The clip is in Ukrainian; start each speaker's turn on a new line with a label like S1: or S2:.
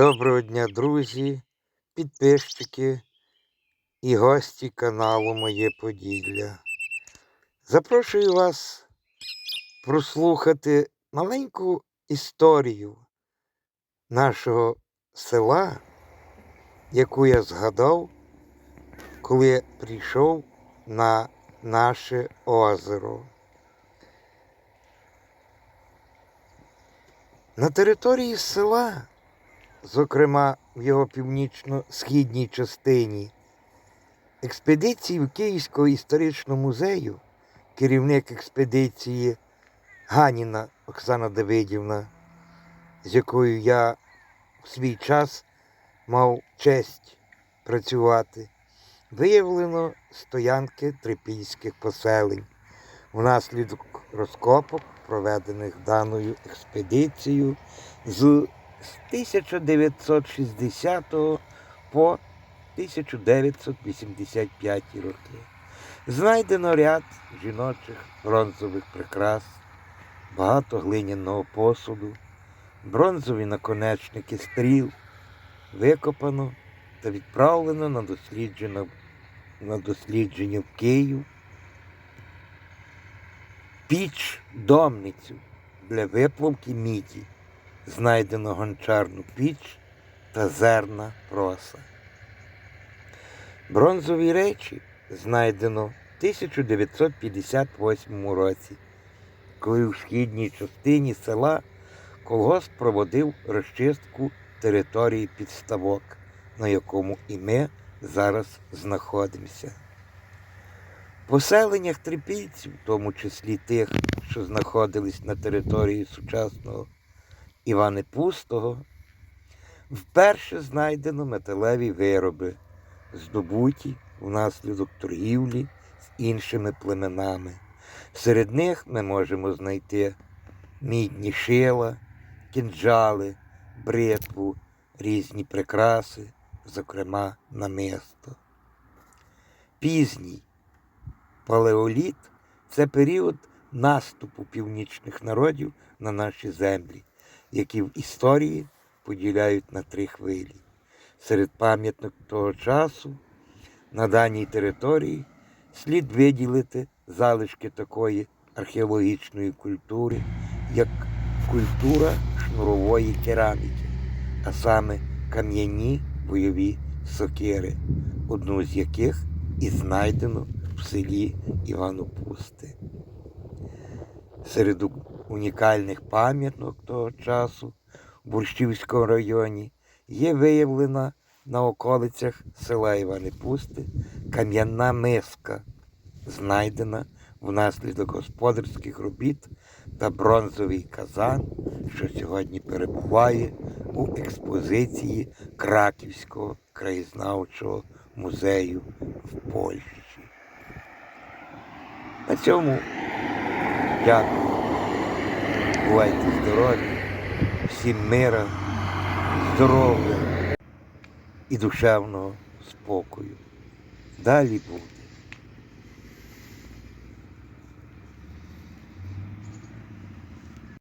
S1: Доброго дня, друзі, підписчики і гості каналу Моє Поділля. Запрошую вас прослухати маленьку історію нашого села, яку я згадав, коли прийшов на наше озеро. На території села зокрема в його північно-східній частині. Експедиції в Київського історичного музею, керівник експедиції Ганіна Оксана Давидівна, з якою я в свій час мав честь працювати, виявлено стоянки трипільських поселень внаслідок розкопок, проведених даною експедицією з з 1960 по 1985 роки. Знайдено ряд жіночих бронзових прикрас, багато глиняного посуду, бронзові наконечники стріл, викопано та відправлено на дослідження, на дослідження в Київ, піч домницю для виплавки міді знайдено гончарну піч та зерна проса. Бронзові речі знайдено в 1958 році, коли в східній частині села колгосп проводив розчистку території підставок, на якому і ми зараз знаходимося. Поселеннях трипільців, в тому числі тих, що знаходились на території сучасного Івани Пустого вперше знайдено металеві вироби, здобуті внаслідок торгівлі з іншими племенами. Серед них ми можемо знайти мідні шила, кінджали, бритву, різні прикраси, зокрема намисто. Пізній палеоліт це період наступу північних народів на наші землі які в історії поділяють на три хвилі. Серед пам'яток того часу на даній території слід виділити залишки такої археологічної культури, як культура шнурової кераміки, а саме кам'яні бойові сокири, одну з яких і знайдено в селі Іванопусти. Серед унікальних пам'яток того часу в Бурщівському районі є виявлена на околицях села Івани Пусти кам'яна миска, знайдена внаслідок господарських робіт та бронзовий казан, що сьогодні перебуває у експозиції Краківського краєзнавчого музею в Польщі. На цьому дякую. Бувайте здорові, всім мира, здоров'я і душевного спокою. Далі буде.